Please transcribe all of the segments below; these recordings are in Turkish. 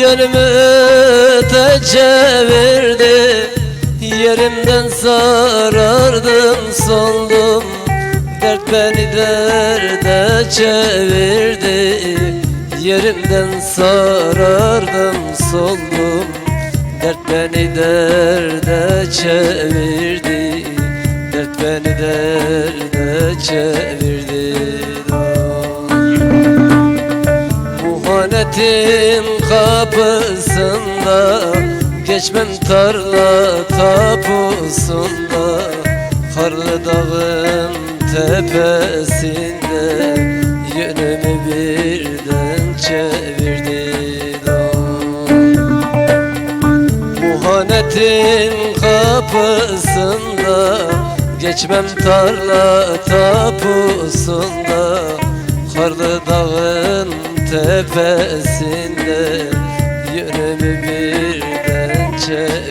Yönümü de çevirdi Yerimden sarardım soldum. Dert beni derde çevirdi. Yerimden sarardım soldum. Dert beni derde çevirdi. Dert beni derde çevirdi Muhanetin kapısında Geçmem tarla tapusunda. Karlı dağın tepesinde Yönümü birden çevirdi Muhanetin kapısında Geçmem tarla tapusunda. Karlı dağın tepesinde Yönümü birden çevirdi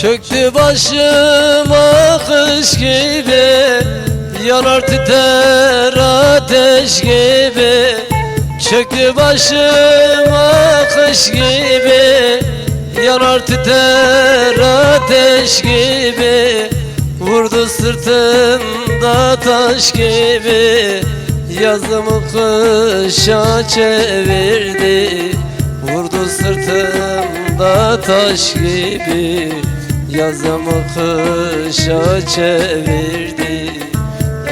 Çöktü başıma kış gibi Yanar tüter ateş gibi. Çöktü başıma kış gibi Yanar tüter ateş gibi. Vurdu sırtımda taş gibi Yazımı kışa çevirdi. Vurdu sırtımda taş gibi Yazımı kışa çevirdi.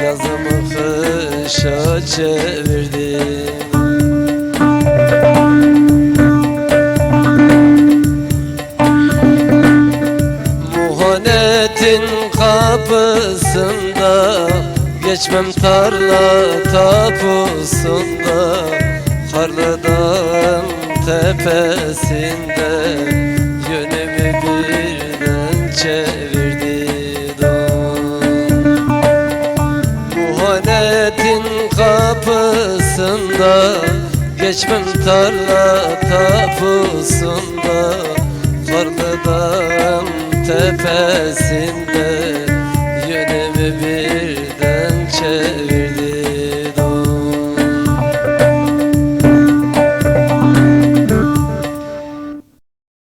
Yazımı kışa çevirdi. Muhanetin kapısında Geçmem tarla tapusunda Karlı dağın tepesinde kapısında Geçmem tarla tapusunda Karlı dağın tepesinde